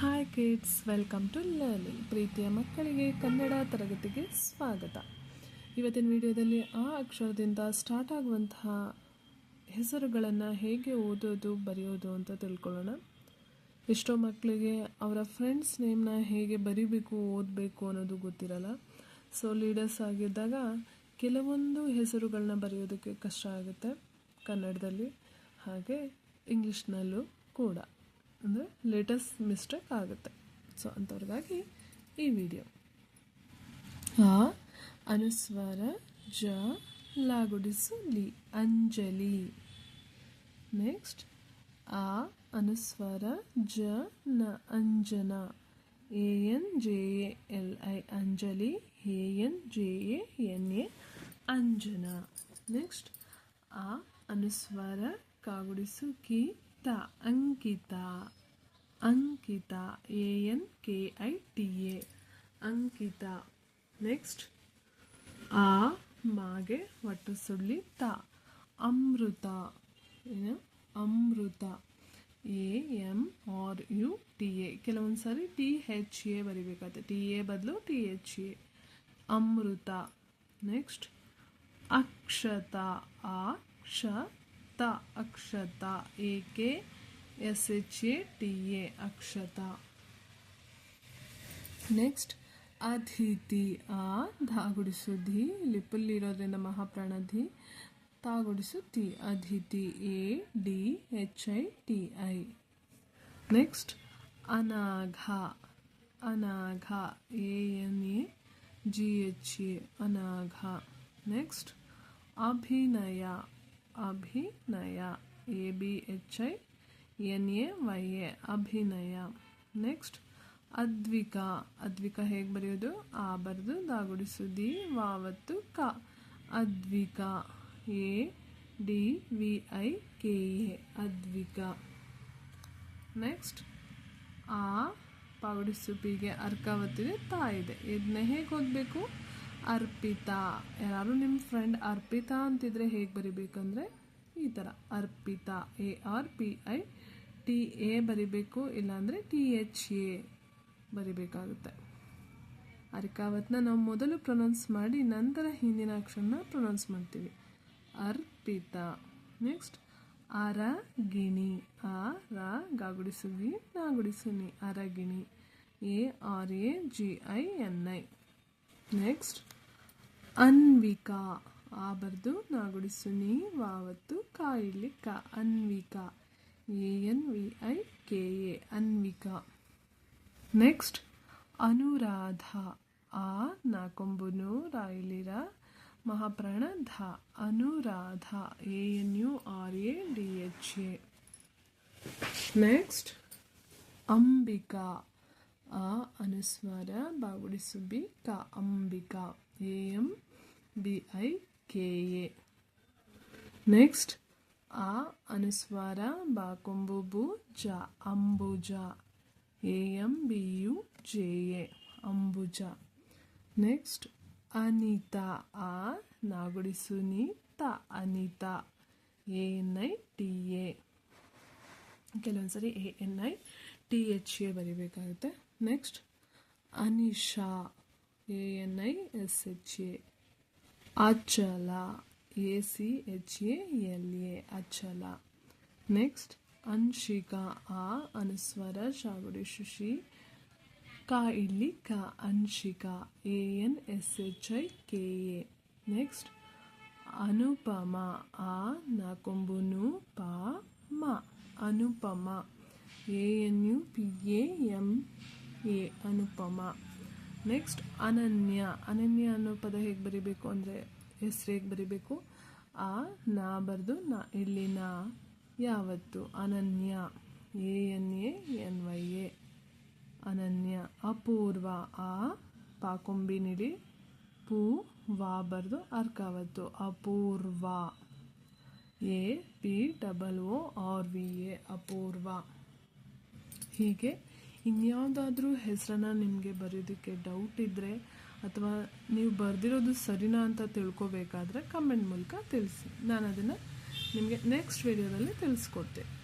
Hi kids welcome to learning ಪ್ರೀತಿಯ ಮಕ್ಕಳಿಗೆ ಕನ್ನಡ ತರಗತಿಗೆ ಸ್ವಾಗತ. ಇವತ್ತಿನ ವಿಡಿಯೋದಲ್ಲಿ ಆ ಅಕ್ಷರದಿಂದ ಸ್ಟಾರ್ಟ್ ಆಗುವಂತಹ ಹೆಸರುಗಳನ್ನು ಹೇಗೆ ಓದೋದು, ಬರೆಯೋದು ಅಂತ ತಿಳ್ಕೊಳ್ಳೋಣ. ಎಷ್ಟೋ ಮಕ್ಕಳಿಗೆ ಅವರ ಫ್ರೆಂಡ್ಸ್ ನೇಮ್ನ ಹೇಗೆ ಬರಿಬೇಕು, ಓದಬೇಕು ಅನ್ನೋದು ಗೊತ್ತಿರಲ್ಲ. ಸೊ ಲೀಡರ್ಸ್ ಆಗಿದ್ದಾಗ ಕೆಲವೊಂದು ಹೆಸರುಗಳನ್ನ ಬರೆಯೋದಕ್ಕೆ ಕಷ್ಟ ಆಗುತ್ತೆ ಕನ್ನಡದಲ್ಲಿ, ಹಾಗೆ ಇಂಗ್ಲೀಷ್ನಲ್ಲೂ ಕೂಡ. ಅಂದರೆ ಲೇಟೆಸ್ಟ್ ಮಿಸ್ಟೇಕ್ ಆಗುತ್ತೆ. ಸೊ ಅಂಥವ್ರಿಗಾಗಿ ಈ ವಿಡಿಯೋ ಆ, ಅನುಸ್ವಾರ ಜ, ಲಾಗುಡಿಸು ಲಿ, ಅಂಜಲಿ. ನೆಕ್ಸ್ಟ್ ಆ, ಅನುಸ್ವಾರ ಜ, ನ, Anjana. A, N, J, A, L, I, Anjali. A, N, J, A, N, A, Anjana. Next ಆ, ಅನುಸ್ವಾರ ಕಾಗುಡಿಸು ಕಿ ತ Ankita. Ankita A N K I T A. Ankita. Next. ಆ ಮಾಗೆ ಒಟ್ಟು ಸುಳ್ಳಿ ತ. ಅಮೃತ. ಏನು? Amruta. A N M R U T. ಕೆಲವೊಂದು ಸಾರಿ ಟಿ ಹೆಚ್ ಎ ಬರಿಬೇಕಾಗುತ್ತೆ. ಟಿ ಎ ಬದಲು T H A. Amruta. Next. Akshata. Akshata. Akshata. A K S H A T A Akshata next Aditi ಆ ಧಾಗುಡಿಸು ಧಿ ಲಿಪಲ್ಲಿರೋದ್ರಿಂದ ಮಹಾಪ್ರಾಣಧಿ ತಾಗುಡಿಸು ತಿ Aditi A D H I T I next Anagha Anagha A N A G H A Anagha next Abhinaya Abhinaya A B H I N A Y A Abhinaya. Next, Advika. Advika ಹೇಗೆ ಬರೆಯೋದು? ಆ ಬರೆದು ದಾಗುಡಿಸು ದಿ ವಾವತ್ತು ಕ. Advika. A, D, V, I, K, A. Advika. Next, ಆ ಪಾಗುಡಿಸು ಪಿಗೆ ಅರ್ಕಾವತ್ತಿದೆ ತಾ ಇದೆ ಇದನ್ನ ಹೇಗೆ ಓದಬೇಕು? ಅರ್ಪಿತಾ. ಯಾರು ನಿಮ್ಮ ಫ್ರೆಂಡ್ ಅರ್ಪಿತಾ ಅಂತಿದ್ರೆ ಹೇಗೆ ಬರಿಬೇಕಂದ್ರೆ ಈ ಥರ Arpita. A, R, P, I T A ಬರಿಬೇಕು, ಇಲ್ಲಾಂದರೆ ಟಿ ಎಚ್ ಎ ಬರಿಬೇಕಾಗುತ್ತೆ. ಅರ್ಕಾವತ್ನ ನಾವು ಮೊದಲು ಪ್ರೊನೌನ್ಸ್ ಮಾಡಿ ನಂತರ ಹಿಂದಿನ ಅಕ್ಷರನ ಪ್ರೊನೌನ್ಸ್ ಮಾಡ್ತೀವಿ. ಅರ್ಪಿತಾ. ನೆಕ್ಸ್ಟ್, ಅರಗಿಣಿ. ಆ, ರ ಗಾಗುಡಿಸುಗಿ ನಾಗುಡಿಸುನಿ Aragini. A, R, A, G, I, N, I. Next, Anvika. ಆ ಬರ್ದು ನಾಗುಡಿಸುನಿ ವಾವತ್ತು ಕಾಯಿಲಿಕ Anvika. A N V I K A Anvika next, Anuradha ಆ ನಾಕೊಂಬುನು ರಾಯಲಿರ ಮಹಾಪ್ರಾಣ ಧ Anuradha A N U R A D H A next, Ambika ಆ ಅನುಸ್ವಾರ ಬಾಗುಡಿಸುಬಿ ಕ Ambika A M B I K A. Next ಆ ಅನುಸ್ವಾರ ಬಾಕೊಂಬು ಜ, Ambuja. A, M, B, U, J, A, Ambuja. Next, Anita, ಆ ನಾಗುಡಿ ನಿ ತ, Anita. A, N, I, T, A. ಕೆಲವೊಂದ್ಸರಿ A, N, I, T, H, A ಬರಿಬೇಕಾಗುತ್ತೆ. Next Anisha A, N, I, S, H, A. Achala. A C H A L A Achala. Next Anshika, ಆ, ಅನುಸ್ವರ ಶಾಗುಡಿ ಶುಶಿ ಕಾ ಇಲ್ಲಿ ಕ, Anshika A N S H I K A next Anupama, ಆ, ನಾಕೊಂಬುನು, ಪ, ಮ. Anupama A N U P A M A Anupama. Next Ananya. Ananya ಅನ್ನೋ ಪದ ಹೇಗೆ ಬರಿಬೇಕು ಅಂದರೆ ಹೆಸರು ಹೇಗೆ ಬರಿಬೇಕು? ಆ, ನಾ ಬರೆದು ನಾ, ಇಲ್ಲಿ ನಾ, ಯಾವತ್ತು? Ananya. A N A N Y A. Ananya. Apoorva. ಆ ಪಾಕೊಂಬಿನಿಡಿ ಪೂ, ವಾ ಬರೆದು ಅರ್ಕಾವತ್ತು. Apoorva. A, P, double O R, V, A. Apoorva. ಹೀಗೆ ಇನ್ಯಾವುದಾದ್ರೂ ಹೆಸರನ್ನ ನಿಮಗೆ ಬರೆಯೋದಕ್ಕೆ ಡೌಟ್ ಇದ್ದರೆ ಅಥವಾ ನೀವು ಬರೆದಿರೋದು ಸರಿನಾ ಅಂತ ತಿಳ್ಕೊಬೇಕಾದ್ರೆ ಕಮೆಂಟ್ ಮೂಲಕ ತಿಳಿಸಿ. ನಾನು ಅದನ್ನು ನಿಮಗೆ ನೆಕ್ಸ್ಟ್ ವಿಡಿಯೋದಲ್ಲಿ ತಿಳಿಸ್ಕೊಡ್ತೀನಿ